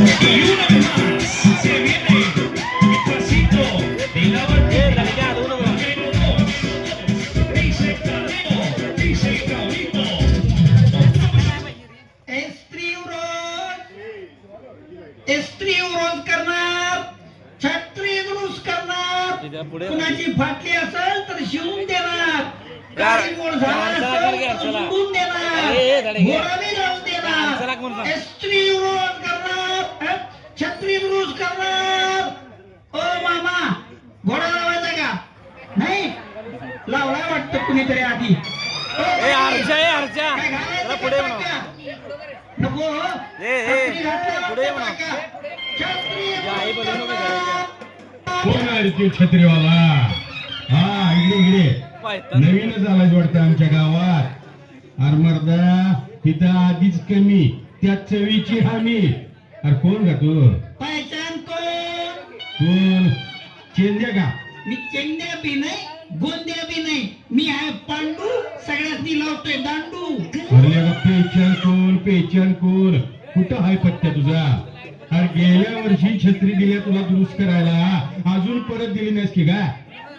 You छत्री या, आई बोलू नको करणार. कोण आहे रे ते छत्रीवाला. हा इकडे इकडे. नवीनच आलाय वाटतं आमच्या गावात. अरे मर्दा तिथं आधीच कमी. त्या चवीची हमी. अरे कोण का तू? पहिचान कोण? कोण? चेंद्या का? मी चेंड्या बी नाही. गोंद्या बी नाही. मी आहे पांडू सगळ्यांनी लावतोय दांडू. अरे का पेचन कोण पेचन कोण कुठं हाय पत्त्या तुझा? अरे गेल्या वर्षी छत्री दिल्या तुला दुरुस्त करायला. अजून परत दिली नाहीस की का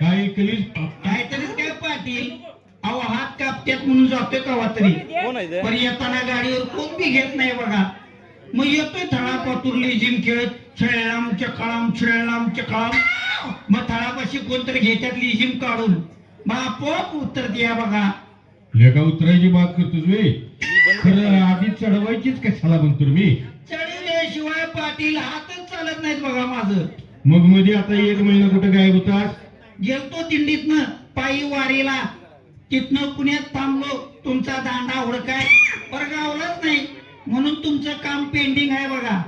काय केलीस काहीतरीच काय पाटील अहो हात कापत्यात म्हणून जातोय कवा तरी? पण येताना गाडीवर कोण बी घेत नाही बघा. मग येतोय थळा पातुरली जिम खेळत छळाम चकळाम छळाम चकळाम. मग थळापाशी कोणतरी घेत्यात लिजिम काढून. मग आपोआप उत्तर द्या बघा. लेका उतरायची बात वे? खरं आधी चढवायचीच कशाला म्हणतो मी? चढवल्याशिवाय पाटील हातच चालत नाहीत बघा माझं. मग मध्ये आता एक महिना कुठं गायब होतास? गेलतो दिंडीतनं पायी वारीला. तिथनं पुण्यात थांबलो. तुमचा दांडा हुडकाय. बरं गावलाच नाही. म्हणून तुमचं काम पेंडिंग आहे बघा.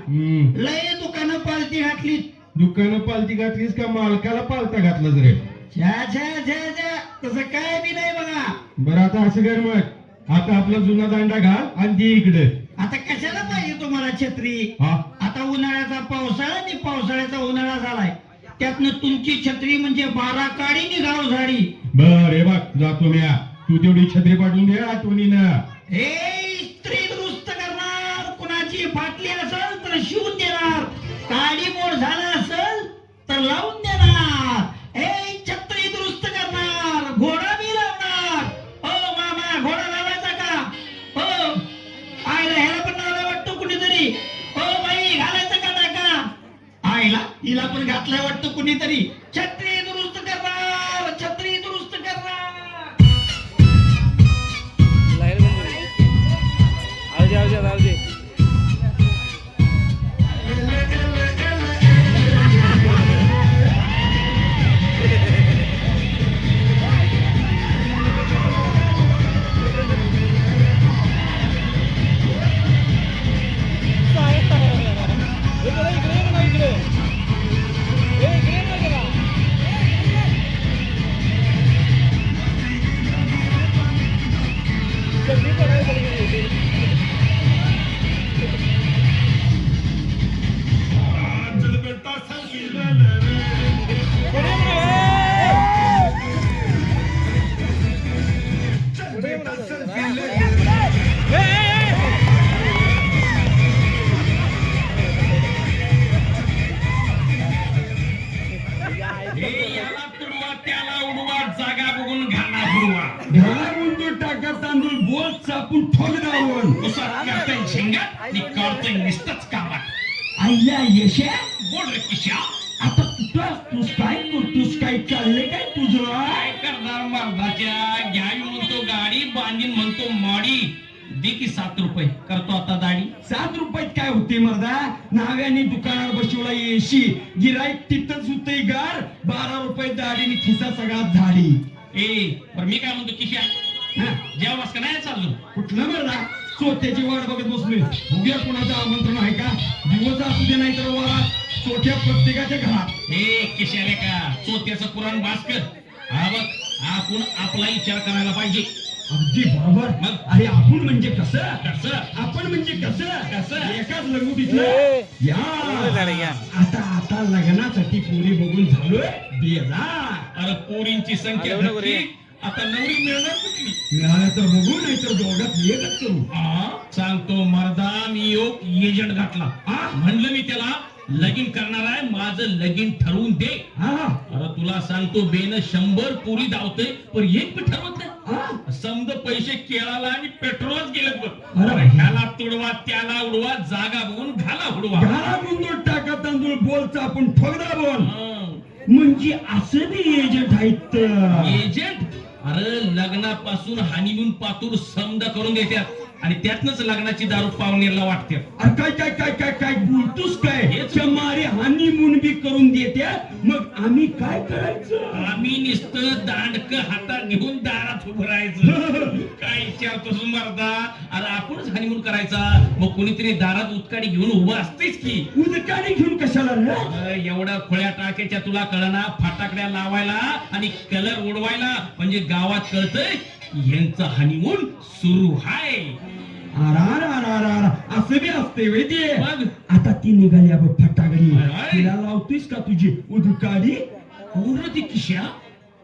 लय दुकानं पालती घातली दुकानं पालती घातलीस का? मालकाला पालता घातलाच रे. झा झा झा झा तसं काय बी नाही बघा. बरं आता असं कर मग. आता आपला जुना दांडा घाल आणि दे इकडे. आता कशाला पाहिजे तुम्हाला छत्री? हा? आता उन्हाळ्याचा पावसाळा आणि पावसाळ्याचा उन्हाळा झालाय. त्यातनं तुमची छत्री म्हणजे बारा काडी नि गाव झाडी. बर हे बघ जातो मी तू तेवढी छत्री पाठवून दे आठवणीनं. हे स्त्री दुरुस्त करणार. कुणाची फाटली आईला यशा बोल रे किशा आता कुठं? तूच काय करतोस काय? चाललंय काय तुझं? काय करणार मर्दाच्या? घ्यावी म्हणतो गाडी बांधीन म्हणतो माडी. दे की सात रुपये. करतो आता दाढी. सात रुपयात काय होते मर्दा? नाव्याने दुकानात बसवला येशी. गिराईक तिथंच होते गार. बारा रुपये दाढीने खिसा सगळा झाडी. ए पण मी काय म्हणतो किशा? हा, जेवास का नाही चाललो? कुठलं मर्दा? चोथ्याची वाट बघत बसलोय. उद्या कोणाचं आमंत्रण आहे का? दिवस असू दे नाही तर वारा. चोथ्या प्रत्येकाच्या घरात. ए किशाले का चोत्याचं पुराण बास कर. हा बघ आपण आपला विचार करायला पाहिजे. अगदी बरोबर. मग? अरे आपण म्हणजे कसं? कसं? आपण म्हणजे कसं? कसं? एकाच बरोबर झालं या. या. आता आता लग्नासाठी पोरी बघून झालोय. बेजार. अरे पोरींची संख्या आता नवरी मिळणार कुठली मिळालं तर बघू नाही तर दोघात एकच करू. हा? सांगतो मर्दा मी योग एजंट घातला. हा? म्हणलं मी त्याला लगीन करणार आहे माझं लगीन ठरवून दे. हा? अरे तुला सांगतो बेन शंभर पुरी धावते पण एक बी ठरवत नाही. समज पैसे केळाला आणि पेट्रोलच गेलेत बघ. अरे. अरे ह्याला तुडवा त्याला उडवा जागा बघून घाला उडवा. घाला गुंदूळ टाका तांदूळ बोलचा आपण ठोकदा बोल. म्हणजे असं बी एजंट आहेत एजंट अरे लग्नापासून हानिमून पातूर समजा करून देतात आणि त्यातनच लग्नाची दारू पावणेरला वाटते अरे काय काय काय काय काय बोलतोस काय? हानिमून बी करून देत्या. मग आम्ही काय करायचं? आम्ही नुसतं दांडक हातात घेऊन दारात उभं राहायचं. काय विचारतोस मर्दा? अरे आपणच हानिमून करायचा. मग कोणीतरी दारात उत्काडी घेऊन उभं असतेच की? उदकाने घेऊन कशाला रे? अरे, एवढ्या खोळ्या टाक्याच्या तुला कळना फटाकड्या लावायला आणि कलर उडवायला. म्हणजे गावात कळतंय यांचं हनीमून सुरू हाय. अरा रा रा रा रा. असं बी असते वे ते. मग? आता ती निघाली आपण फटाकडी. अरे. तिला लावतोयस का तुझी उदकाडी? पूर्ण ती किशा?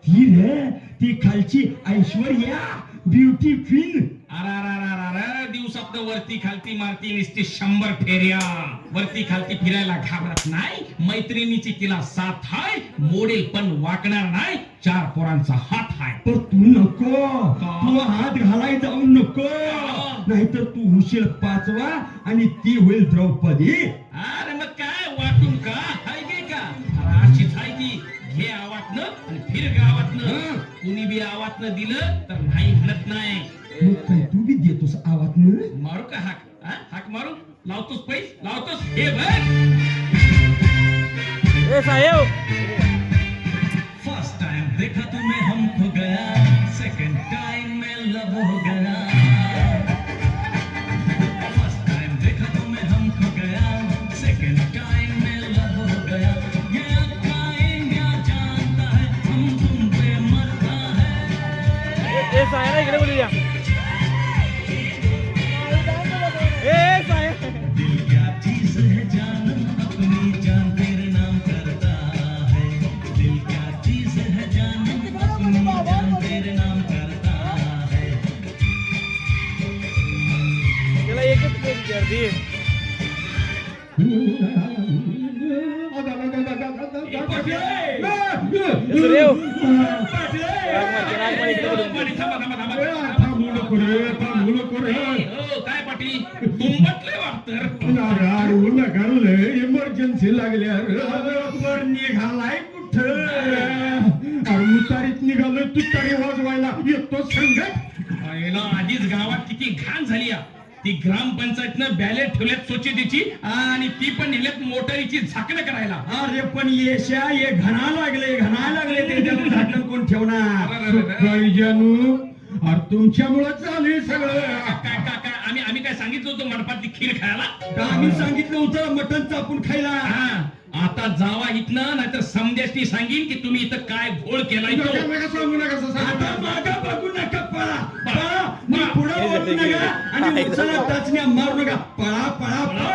ती रे ती खालची ऐश्वर्या ब्युटी क्वीन. दिवसात वरती खालती मारती नुसती शंभर फेऱ्या. वरती खालती फिरायला घाबरत नाही. मैत्रिणीची तिला साथ हाय. मोडेल पण वाकणार नाही. चार पोरांचा हात हाय. पण तू नको. का? तू हात घालाय जाऊ नको. नाहीतर तू होशील पाचवा आणि ती होईल द्रौपदी. अरे मग काय? वाटून का? हाय गे का अशीच हाय ती घे आवातनं आणि फिर गावातनं. कुणी बी आवातनं दिलं तर नाही म्हणत नाही. मग काय तू बी देतोस आवाज मारू का हाक? हा? हाक मारू? लावतोस पैस? लावतोस? हे बघ! ए साहेब! वाटतं इमर्जन्सी लागली निघालाय कुठं अरे उतारीत निघालोय तुतारी वाजवायला येतो संगत आधीच गावात किती घाण झाली या. ती ग्रामपंचायतनं बॅलेट ठेवल्यात स्वच्छतेची आणि ती पण नेल्यात मोटारीची झाकणं करायला. अरे पण येशा हे घणा लागले घणा लागले त्याच्यावर झाकण कोण ठेवणार? जानू अरे तुमच्यामुळे चालू आहे सगळं काय काय काय आम्ही आम्ही काय सांगितलं होतं मंडपातली खीर खायला? का आम्ही सांगितलं होतं मटण चापून खायला. हा. आता जावा इथनं नाहीतर समजासनी सांगीन की तुम्ही इथं काय घोळ केलाय तो. बघू नका पळा. पळा. पुढे नका आणि उचला टाचण्या मारू नका. पळा पळा पळा,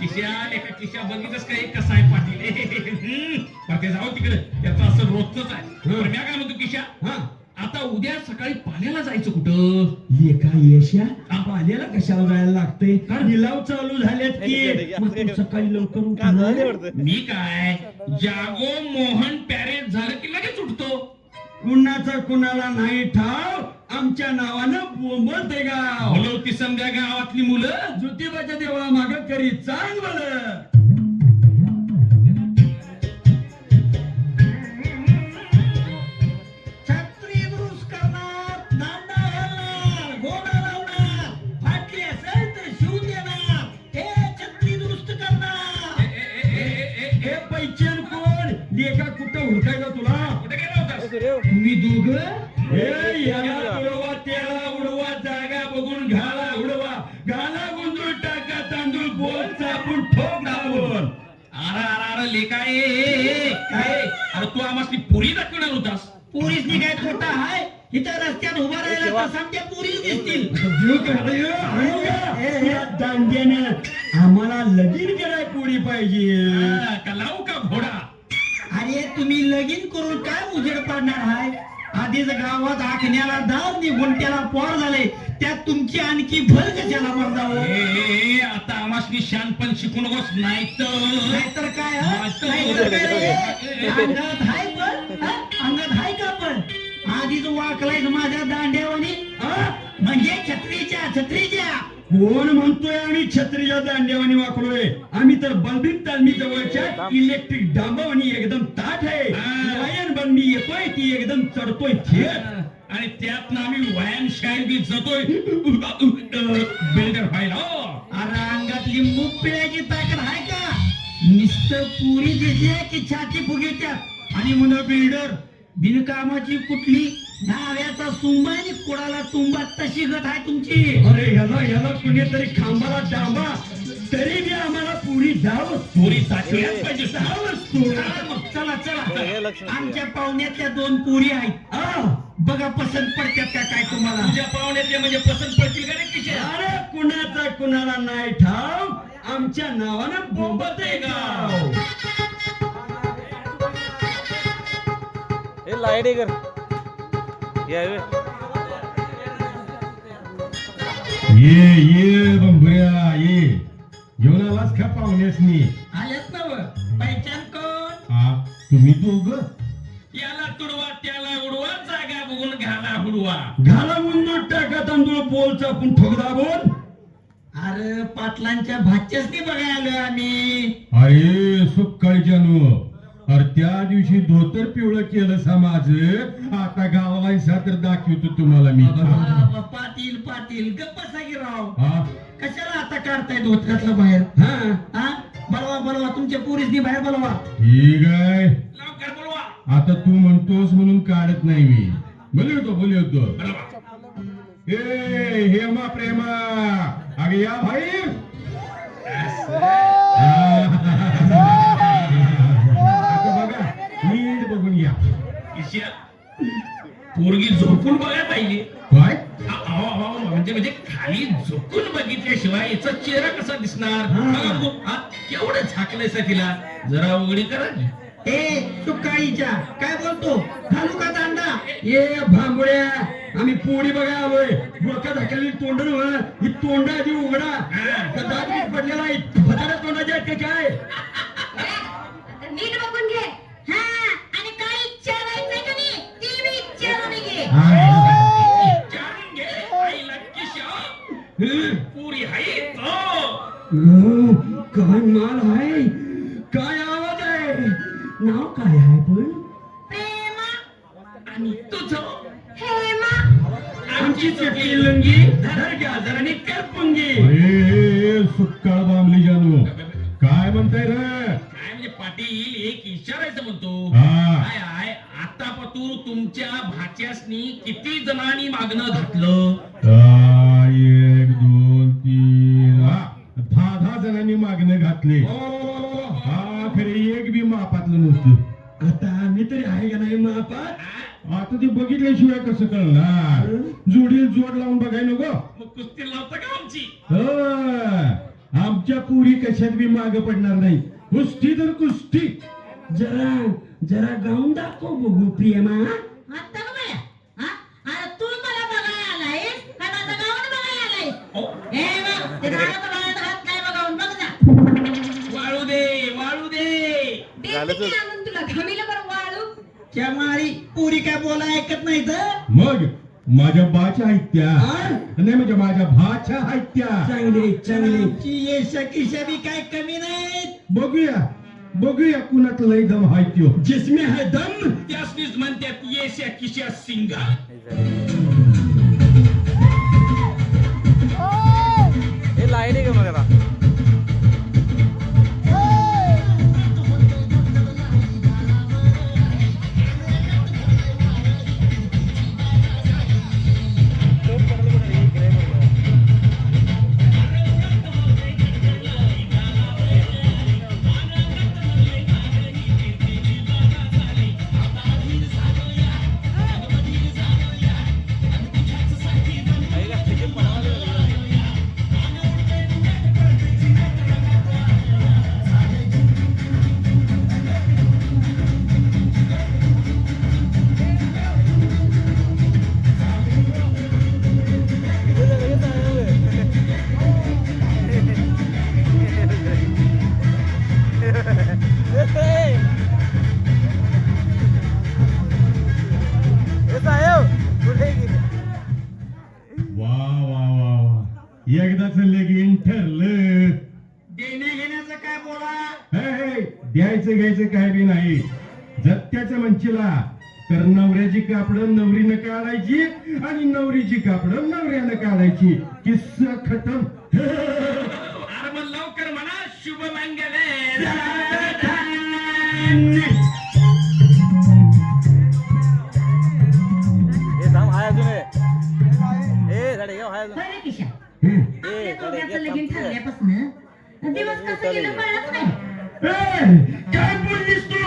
किशा एका किशा बघितच काय कसा आहे पाटील? ते जाऊ तिकडे. त्याचं असं रोजच आहे. बरं, मी काय म्हणतो किशा हा. आता उद्या सकाळी पाण्याला जायचं कुठं? लेखा यशा? पाल्याला कशाला जायला लागतंय? लिलाव चालू झालेत की? मग तू सकाळी लवकर उठणार? मी काय? जागो मोहन पॅरेज झालं की लगेच उठतो. कुणाचा कुणाला नाही ठाव. आमच्या नावानं बोंबत आहे गाव. बोलवती समजा गावातली मुलं? ज्योतिबाच्या देवळा माग करी चांगलं याला उडवा त्याला उडवा जागा बघून घाला उडवा. घाला गुंजून टाका तांदूळ बोल चापून ठोक दाबून. अरे अरे अरे लेका ए, ए, ए, काय? अरे तू आम्हाला पुरी दाखवणार होतास. पोरीसनी काय खोटा हाय? इथं रस्त्यात उभा राहिला समजा पोरीच दिसतील. दांड्यानं आम्हाला लगीन कराय पोरी पाहिजे. हा, का लावू का घोडा? अरे तुम्ही लगीन करून काय उजेड पाडणार आहे आधीच गावात आखण्याला दार निघून त्याला पोर झाले त्यात तुमची आणखी भर कशाला मर्दावं ए, आता आमासनी शानपण शिकू नकोस नाही तर नाहीतर काय हं? नाहीतर- नाहीतर काय रे? अंगात हाय पण हं? अंगात हाय का पण आधीच वाकलायस माझ्या दांड्यावानी हं? म्हणजे छत्रीच्या छत्रीच्या कोण म्हणतोय आम्ही छत्रीच्या दांड्यावानी वाकलोय आम्ही तर बलबीत तालमी जवळच्या इलेक्ट्रिक डांबावानी एकदम ताठ आहे. वायन बन मी येतोय ती एकदम चढतोय थेट. आणि त्यात आम्ही व्यायाम शाळेत बी जातोय. बिल्डर व्हायला. हो. अरे अंगातली मूग पिळ्याची ताकद आहे का? नुसतं पुरी देते की छाती फुगेत्यात. आणि म्हण बिल्डर बिनकामाची कुठली नाव्याचा सुंबा आणि कुडाला तुंबा. तशी गत आहे तुमची. अरे ह्याला ह्याला कुणीतरी खांबाला डांबा तरी बी आम्हाला पुरी द्यावं पोरी पाहिजे. चला मग चला चला. नाही. आमच्या पाहुण्यातल्या दोन पुरी आहेत. आ, बघा पसंत पडतात का काय तुम्हाला? तुझ्या पाहुण्यातले म्हणजे पसंत पडतील का रे किशोर? अरे कुणाचा कुणाला नाही ठाव. आमच्या नावानं बोंबत आहे गाव. हे लाइट आहे कर. ये ये. बंबुऱ्या ये. घेऊन आलास का पाहुण्यासनी आल्यात ना व? पहिचान कोण? हा तुम्ही दोघ? याला तुडवा त्याला उडवा जागा बघून घाला हुडवा. घाला मुंदूट टाका तांदूळ बोल चापून ठोक दाबून. अरे पाटलांच्या भाच्यासनी बघायला आलोय आम्ही. अरे सुक्काळच्या नो अरे त्या दिवशी धोतर पिवळं केलं समाज आता गावाला तर दाखवतो तुम्हाला मी. पाटील पाटील गप्प की राव. हा? कशाला आता काढताय धोत्रातलं बाहेर? हा? हा? बोलवा बोलवा तुमच्या पोरीसनी बाहेर बोलवा. ठीक आहे. लवकर बोलवा. आता तू म्हणतोस म्हणून काढत नाही मी. बोलू होतो बोलू होतो ए हेमा प्रेमा. अगे या भाई आता पोरगी झोपून बघायला पाहिजे. काय म्हणजे म्हणजे खाली झोपून बघितल्याशिवाय याचा चेहरा कसा दिसणार? केवढं झाकलंय तिला. जरा उघडी करा. ए सुकाळीच्या काय बोलतो? घालू का दांडा? ये भांबुड्या आम्ही पोळी बघा आलोय डोक्यात हाकलेली तोंड ही तोंड आधी उघडा. दात पडलेला आहे. तोंडाच्या का काय नीट बघून घे. पुरी. ओ, काय माल आहे काय आवाज आहे नाव काय आहे पण आणि तुझं आमची चटणी लंगी धर घ्या जरा आणि कर पुंगी सुक्काळ बांबली जानू काय म्हणताय रे काय म्हणजे पाटील एक विचारायचं म्हणतो हा. आहे तू तुमच्या भाच्यासनी किती जणांनी मागणं घातलं आ, एक दोन तीन हा, दहा दहा जणांनी मागणं घातले. हा. खरे एक बी मापातलं नव्हतं. आता आम्ही तरी आहे का नाही मापात? हा? आता ते बघितल्याशिवाय कसं कळणार? जोडील जोड लावून बघाय नको. मग कुस्ती लावता का आमची? हो, आमच्या पुरी कशात बी माग पडणार नाही. कुस्ती तर कुस्ती. जरा जरा गाऊन दाखव बघू प्रियमा आता का बाया? हा? अरे तू मला बघायला आलायस का माझं गावात बघायला आलायस? हे बघ ते हात बघावून बघ जा वाळू दे वाळू दे. झालं देते तर. की आणून तुला घमीला बरं वाळू. त्या मारी पुरी काय बोला ऐकत नाही तर? मग माझ्या बाच्या आहेत त्या? नाही म्हणजे माझ्या भाच्या आहेत त्या चांगली चांगली. यश किशा बी काय कमी नाहीत. बघूया. बघूया कुणात लय दम हाय त्यो. जिसमे है दम त्यासनीच म्हणतात येश्या किशा सिंगा काय बी नाही जत्याचं म्हणशीला तर नवऱ्याची कापडं नवरीनं काढायची आणि नवरीची कापडं नवऱ्यानं काढायची. किस्सा खतम. लवकर म्हणा शुभ मंगल. दिवस कसं गेलं कळलंच नाही. काय बोललीस तू?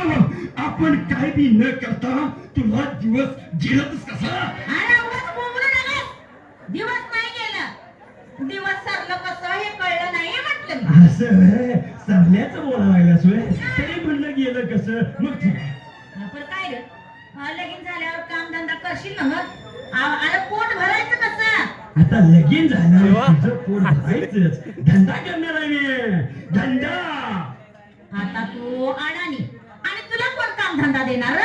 आपण काय बी न करता तुला दिवस जिरतच कसा. दिवस नाही गेलं. दिवस सरलं कसं हे कळलं नाही म्हटलं. असं. तरी म्हणलं गेलं कसं? मग ठीक काय रे? लगीन झाल्यावर काम धंदा करशील ना पोट भरायचं कसं? आता लगीन झाल्यावर पोट भरायचंच. धंदा करणार आहे मी. धंदा. आता तू अडाणी. आणि तुला कोण काम धंदा देणार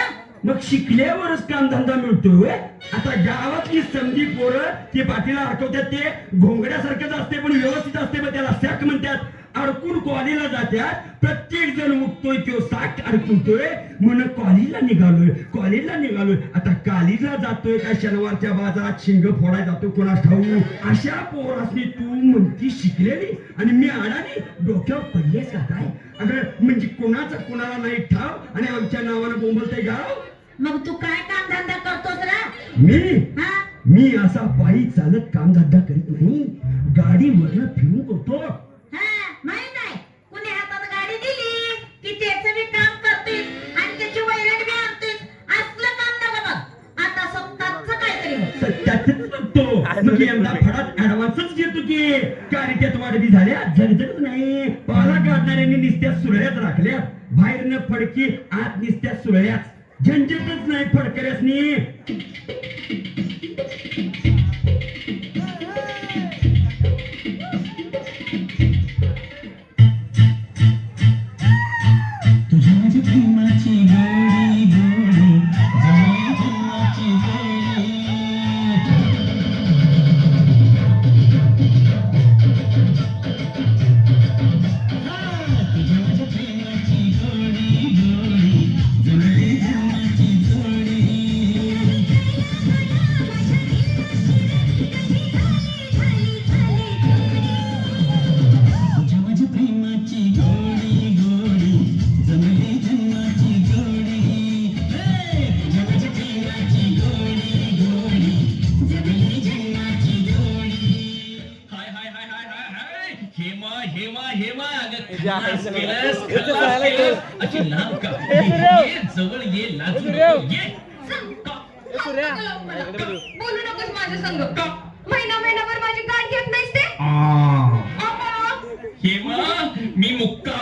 मग शिकल्यावरच काम धंदा मिळतोय आता गावातली संधी पोरं ते पाठीला अडकवतात ते घोंगड्यासारखंच असते पण व्यवस्थित असते पण त्याला सॅक म्हणतात. अडकून कॉलेजला जात्यात प्रत्येक जण उठतोय तो साक अडकवतोय म्हणून कॉलेजला निघालोय कॉलेजला निघालोय. आता कॉलेजला जातोय का? शनिवारच्या बाजारात शिंग फोडाय जातो कोणास ठाऊ अशा पोरासनी तू म्हणती शिकलेली आणि मी अडाणी डोक्यावर पडलेस का काय? अगं म्हणजे कोणाचा कोणाला नाही ठाव आणि आमच्या नावानं बोंबलतंय गाव? मग तू काय काम धंदा करतोस रा? मी? हा? मी असा पायी चालत कामधंदा करीत नाही. गाडीवरनं फिरून करतो यंदा फडात ऍडव्हान्सच घेतो की. कार्यत्यात वाढबी झाल्या झगझगच नाही. पाला काढणाऱ्यांनी निस्त्या सुरळ्यात राखल्या. बाहेरनं फडकी आत निस्त्या सुरळ्याच झंझटच नाही फडकऱ्यासनी. बोलू नकोस माझ्या संग. महिना महिनाभर माझी गाठ घेत नाहीस ते. हेमा मी मुक्का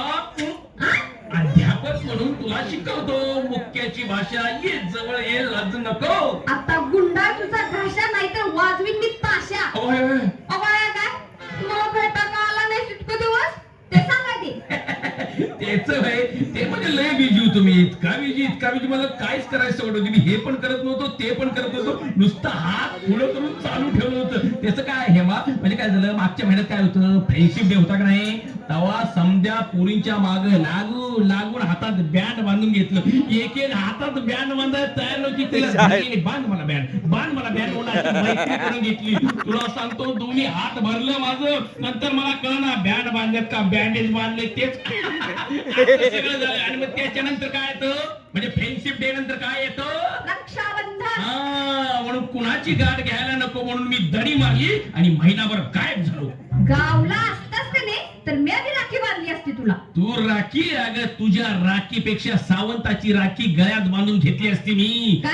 अध्यापक म्हणून तुला शिकवतो. मुक्क्याची भाषा ये जवळ ये लाजू नको. आता गुंडा तुझा घाशा नाही तर वाजवीन मी ताशा. अवाया काय? मला भेटा का आला नाही सुटको दिवस? ते सांगा ते तेच ते म्हणजे लय बिजी होतो मी. इतका बिजी इतका बिजी मला काहीच करायचं सवड होती मी हे पण करत नव्हतो ते पण करत नव्हतो. नुसतं हात पुढं करून चालू ठेवलं होतं. त्याचं काय हेमा? म्हणजे काय झालं? मागच्या महिन्यात काय होतं? फ्रेंडशिप डे होता का नाही? तेव्हा समध्या पुरींच्या माग लागू लागून हातात बँड बांधून घेतलं. एक एक हातात बँड बांधायला तयार नव्हती बांध मला बँड बांध मला बँड करून घेतली. तुला सांगतो दोन्ही हात भरलं माझं. नंतर मला कळना बँड बांधल्यात का? बँडेज बांधले तेच. सगळं झालं आणि मग त्याच्यानंतर काय येतं? म्हणजे फ्रेंडशिप डे नंतर काय येतं? रक्षाबंधन. हा म्हणून कुणाची गाठ घ्यायला नको म्हणून मी दडी मारली आणि महिनाभर गायब झालो. गावला असतास का नाही? तर मी आधी राखी बांधली असती तुला. तू राखी अगं तुझ्या राखीपेक्षा सावंताची राखी गळ्यात बांधून घेतली असती मी. काय?